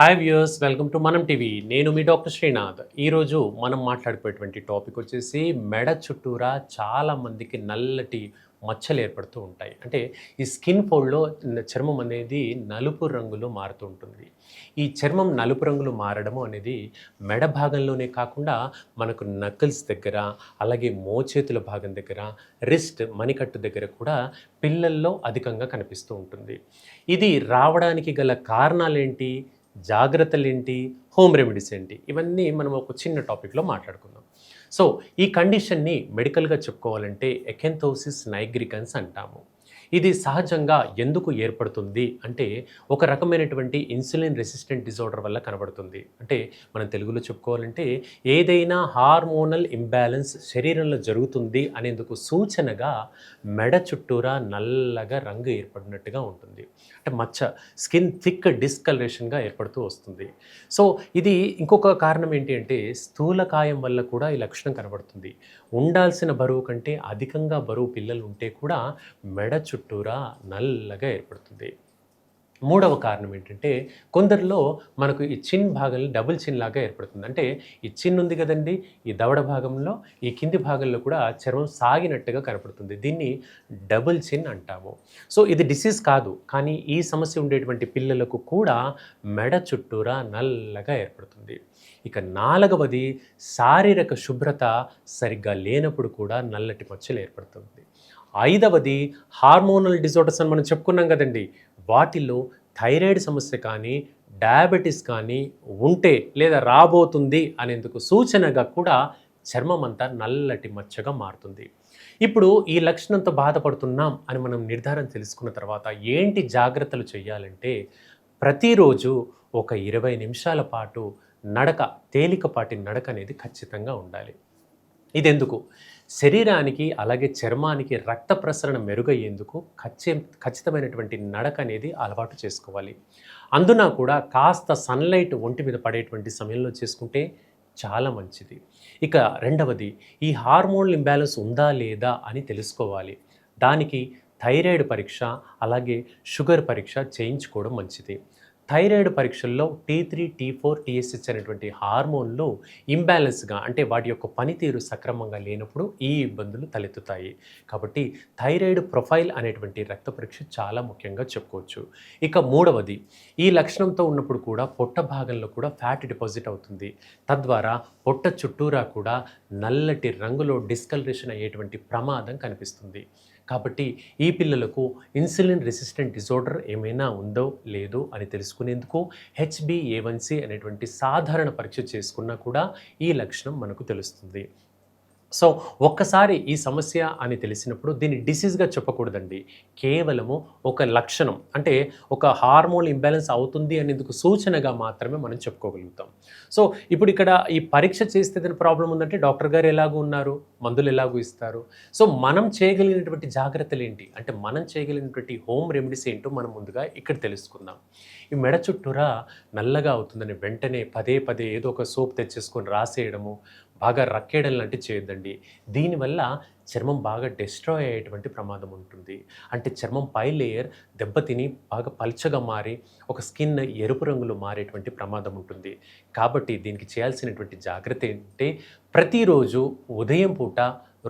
Hi viewers welcome to Manam TV నేను మీ doctor Srinath. ఈరోజు మనం మాట్లాడుకునేటువంటి టాపిక్ వచ్చేసి మెడ చుట్టూరా చాలా మందికి నల్లటి మచ్చలు ఏర్పడుతూ ఉంటాయి. అంటే ఈ స్కిన్ ఫోల్డ్లో చర్మం అనేది నలుపు రంగులో మారుతూ ఉంటుంది. ఈ చర్మం నలుపు రంగులో మారడము అనేది మెడ భాగంలోనే కాకుండా మనకు నకిల్స్ దగ్గర అలాగే మోచేతుల భాగం దగ్గర రిస్ట్ మణికట్టు దగ్గర కూడా పిల్లల్లో అధికంగా కనిపిస్తూ ఉంటుంది. ఇది రావడానికి గల కారణాలేంటి? జాగ్రత్తలు ఏంటి హోమ్ రెమెడీస్ ఏంటి? ఇవన్నీ మనం ఒక చిన్న టాపిక్లో మాట్లాడుకుందాం. సో ఈ కండిషన్ని మెడికల్గా చెప్పుకోవాలంటే ఎకెంథోసిస్ నైగ్రికన్స్ అంటాము. ఇది సహజంగా ఎందుకు ఏర్పడుతుంది అంటే ఒక రకమైనటువంటి ఇన్సులిన్ రెసిస్టెంట్ డిజార్డర్ వల్ల కనబడుతుంది. అంటే మనం తెలుగులో చెప్పుకోవాలంటే ఏదైనా హార్మోనల్ ఇంబ్యాలెన్స్ శరీరంలో జరుగుతుంది అనేందుకు సూచనగా మెడ చుట్టూరా నల్లగా రంగు ఏర్పడినట్టుగా ఉంటుంది. అంటే మచ్చ స్కిన్ థిక్ డిస్కలరేషన్గా ఏర్పడుతూ వస్తుంది. సో ఇది ఇంకొక కారణం ఏంటి అంటే స్థూలకాయం వల్ల కూడా ఈ లక్షణం కనబడుతుంది. ఉండాల్సిన బరువు కంటే అధికంగా బరువు పిల్లలు ఉంటే కూడా మెడ చుట్టూరా నల్లగా ఏర్పడుతుంది. మూడవ కారణం ఏంటంటే కొందరిలో మనకు ఈ చిన్ భాగంలో డబుల్ చిన్ లాగా ఏర్పడుతుంది. అంటే ఈ చిన్ ఉంది కదండి ఈ దవడ భాగంలో ఈ కింది భాగంలో కూడా చర్మం సాగినట్టుగా కనపడుతుంది. దీన్ని డబుల్ చిన్ అంటాము. సో ఇది డిసీజ్ కాదు. కానీ ఈ సమస్య ఉండేటువంటి పిల్లలకు కూడా మెడ చుట్టూరా నల్లగా ఏర్పడుతుంది. ఇక నాలుగవది శారీరక శుభ్రత సరిగ్గా లేనప్పుడు కూడా నల్లటి మచ్చలు ఏర్పడుతుంది. ఐదవది హార్మోనల్ డిజార్డర్స్ అని మనం చెప్పుకున్నాం కదండి. వాటిల్లో థైరాయిడ్ సమస్య కానీ డయాబెటీస్ కానీ ఉంటే లేదా రాబోతుంది అనేందుకు సూచనగా కూడా చర్మం అంతా నల్లటి మచ్చగా మారుతుంది. ఇప్పుడు ఈ లక్షణంతో బాధపడుతున్నాం అని మనం నిర్ధారణ తెలుసుకున్న తర్వాత ఏంటి జాగ్రత్తలు చేయాలంటే ప్రతిరోజు ఒక ఇరవై నిమిషాల పాటు నడక తేలికపాటి నడక అనేది ఖచ్చితంగా ఉండాలి. ఇదెందుకు? శరీరానికి అలాగే చర్మానికి రక్త ప్రసరణ మెరుగయ్యేందుకు ఖచ్చి ఖచ్చితమైనటువంటి నడక అనేది అలవాటు చేసుకోవాలి. అందున కూడా కాస్త సన్లైట్ ఒంటి మీద పడేటువంటి సమయంలో చేసుకుంటే చాలా మంచిది. ఇక రెండవది ఈ హార్మోన్ ఇంబ్యాలెన్స్ ఉందా లేదా అని తెలుసుకోవాలి. దానికి థైరాయిడ్ పరీక్ష అలాగే షుగర్ పరీక్ష చేయించుకోవడం మంచిది. థైరాయిడ్ పరీక్షల్లో T three T four TSH అనేటువంటి హార్మోన్లు ఇంబ్యాలెన్స్గా అంటే వాటి యొక్క పనితీరు సక్రమంగా లేనప్పుడు ఈ ఇబ్బందులు తలెత్తుతాయి. కాబట్టి థైరాయిడ్ ప్రొఫైల్ అనేటువంటి రక్త పరీక్ష చాలా ముఖ్యంగా చెప్పుకోవచ్చు. ఇక మూడవది ఈ లక్షణంతో ఉన్నప్పుడు కూడా పొట్ట భాగంలో కూడా ఫ్యాట్ డిపాజిట్ అవుతుంది. తద్వారా పొట్ట చుట్టూరా కూడా నల్లటి రంగులో డిస్కలరేషన్ అయ్యేటువంటి ప్రమాదం కనిపిస్తుంది. కాబట్టి ఈ పిల్లలకు ఇన్సులిన్ రెసిస్టెంట్ డిజార్డర్ ఏమైనా ఉందో లేదో అని తెలుసుకునేందుకు హెచ్బిఏవన్సి అనేటువంటి సాధారణ పరీక్ష చేసుకున్నా కూడా ఈ లక్షణం మనకు తెలుస్తుంది. సో ఒక్కసారి ఈ సమస్య అని తెలిసినప్పుడు దీన్ని డిసీజ్గా చెప్పకూడదండి. కేవలము ఒక లక్షణం అంటే ఒక హార్మోన్ ఇంబ్యాలెన్స్ అవుతుంది అనేందుకు సూచనగా మాత్రమే మనం చెప్పుకోగలుగుతాం. సో ఇప్పుడు ఇక్కడ ఈ పరీక్ష చేస్తే దాని ప్రాబ్లం ఉందంటే డాక్టర్ గారు ఎలాగూ ఉన్నారు మందులు ఎలాగూ ఇస్తారు. సో మనం చేయగలిగినటువంటి జాగ్రత్తలు ఏంటి? అంటే మనం చేయగలిగినటువంటి హోమ్ రెమెడీస్ ఏంటో మనం ముందుగా ఇక్కడ తెలుసుకుందాం. ఈ మెడ చుట్టూరా నల్లగా అవుతుందని వెంటనే పదే పదే ఏదో ఒక సోప్ తెచ్చేసుకొని రాసేయడము బాగా రక్కేయడం లాంటివి చేయొద్దండి దీనివల్ల చర్మం బాగా డిస్ట్రాయ్ అయ్యేటువంటి ప్రమాదం ఉంటుంది. అంటే చర్మం పై లేయర్ దెబ్బతిని బాగా పలుచగా మారి ఒక స్కిన్ ఎరుపు రంగులో మారేటువంటి ప్రమాదం ఉంటుంది. కాబట్టి దీనికి చేయాల్సినటువంటి జాగ్రత్త ఏంటంటే ప్రతిరోజు ఉదయం పూట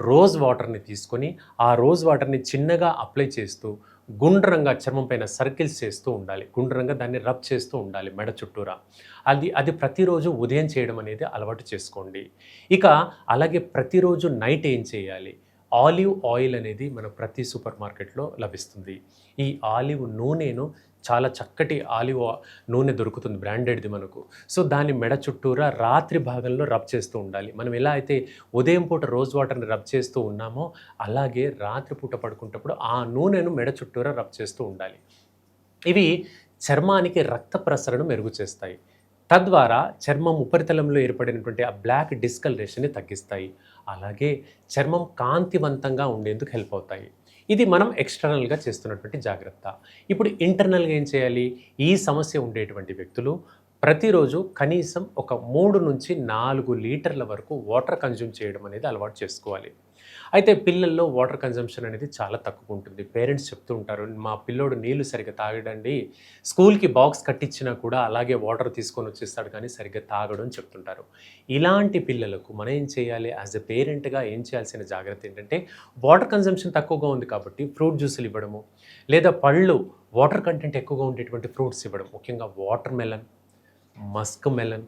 రోజ్ వాటర్ని తీసుకొని ఆ రోజ్ వాటర్ని చిన్నగా అప్లై చేస్తూ గుండ్రంగా చర్మం పైన సర్కిల్స్ చేస్తూ ఉండాలి. గుండ్రంగా దాన్ని రబ్ చేస్తూ ఉండాలి మెడ చుట్టూరా. అది అది ప్రతిరోజు ఉదయం చేయడం అనేది అలవాటు చేసుకోండి. ఇక అలాగే ప్రతిరోజు నైట్ ఏం చేయాలి? ఆలివ్ ఆయిల్ అనేది మన ప్రతి సూపర్ మార్కెట్లో లభిస్తుంది. ఈ ఆలివ్ నూనెను చాలా చక్కటి ఆలివ్ నూనె దొరుకుతుంది బ్రాండెడ్ది మనకు. సో దాన్ని మెడ చుట్టూరా రాత్రి భాగంలో రబ్ చేస్తూ ఉండాలి. మనం ఎలా అయితే ఉదయం పూట రోజ్ వాటర్ని రబ్ చేస్తూ ఉన్నామో అలాగే రాత్రి పూట పడుకునేటప్పుడు ఆ నూనెను మెడ చుట్టూరా రబ్ చేస్తూ ఉండాలి. ఇవి చర్మానికి రక్త ప్రసరణ మెరుగు చేస్తాయి. తద్వారా చర్మం ఉపరితలంలో ఏర్పడినటువంటి ఆ బ్లాక్ డిస్కలరేషన్ని తగ్గిస్తాయి. అలాగే చర్మం కాంతివంతంగా ఉండేందుకు హెల్ప్ అవుతాయి. ఇది మనం ఎక్స్టర్నల్గా చేస్తున్నటువంటి జాగ్రత్త. ఇప్పుడు ఇంటర్నల్గా ఏం చేయాలి? ఈ సమస్య ఉండేటువంటి వ్యక్తులు ప్రతిరోజు కనీసం ఒక మూడు నుంచి నాలుగు లీటర్ల వరకు వాటర్ కన్జ్యూమ్ చేయడం అనేది అలవాటు చేసుకోవాలి. అయితే పిల్లల్లో వాటర్ కన్జంప్షన్ అనేది చాలా తక్కువ ఉంటుంది పేరెంట్స్ చెప్తూ ఉంటారు మా పిల్లోడు నీళ్ళు సరిగ్గా తాగడండి. స్కూల్కి బాక్స్ కట్టించినా కూడా అలాగే వాటర్ తీసుకొని వచ్చేస్తాడు కానీ సరిగ్గా తాగడం అని చెప్తుంటారు. ఇలాంటి పిల్లలకు మనం ఏం చేయాలి? యాజ్ ఎ పేరెంట్గా ఏం చేయాల్సిన జాగ్రత్త ఏంటంటే వాటర్ కన్జంప్షన్ తక్కువగా ఉంది కాబట్టి ఫ్రూట్ జ్యూసులు ఇవ్వడము లేదా పళ్ళు వాటర్ కంటెంట్ ఎక్కువగా ఉండేటువంటి ఫ్రూట్స్ ఇవ్వడం ముఖ్యంగా వాటర్ మెలన్ మస్క్ మెలన్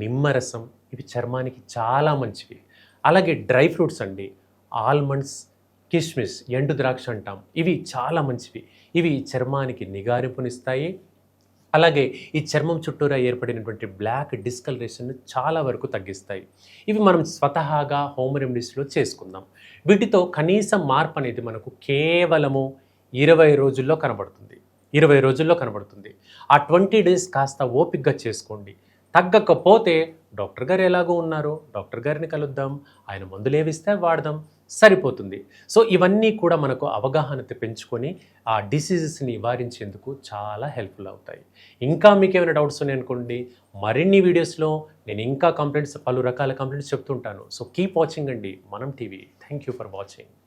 నిమ్మరసం ఇవి చర్మానికి చాలా మంచివి. అలాగే డ్రై ఫ్రూట్స్ అండి. ఆల్మండ్స్ కిస్మిస్ ఎండు ద్రాక్ష అంటాం. ఇవి చాలా మంచివి. ఇవి చర్మానికి నిగారింపునిస్తాయి. అలాగే ఈ చర్మం చుట్టూరా ఏర్పడినటువంటి బ్లాక్ డిస్కలరేషన్ చాలా వరకు తగ్గిస్తాయి. ఇవి మనం స్వతహాగా హోమ్ రెమెడీస్లో చేసుకుందాం. వీటితో కనీసం మార్పు అనేది మనకు కేవలము ఇరవై రోజుల్లో కనబడుతుంది. ఇరవై రోజుల్లో కనబడుతుంది. ఆ ట్వంటీ డేస్ కాస్త ఓపిక్గా చేసుకోండి. తగ్గకపోతే డాక్టర్ గారు ఎలాగో ఉన్నారు. డాక్టర్ గారిని కలుద్దాం. ఆయన మందులు ఏవిస్తే వాడదాం. సరిపోతుంది. సో ఇవన్నీ కూడా మనకు అవగాహన పెంచుకొని ఆ డిసీజెస్ని నివారించేందుకు చాలా హెల్ప్ఫుల్ అవుతాయి. ఇంకా మీకు ఏమైనా డౌట్స్ ఉన్నాయనుకోండి మరిన్ని వీడియోస్లో నేను ఇంకా కంప్లైంట్స్ పలు రకాల కంప్లైంట్స్ చెప్తుంటాను. సో కీప్ వాచింగ్ అండి. Manam TV. Thank you for watching.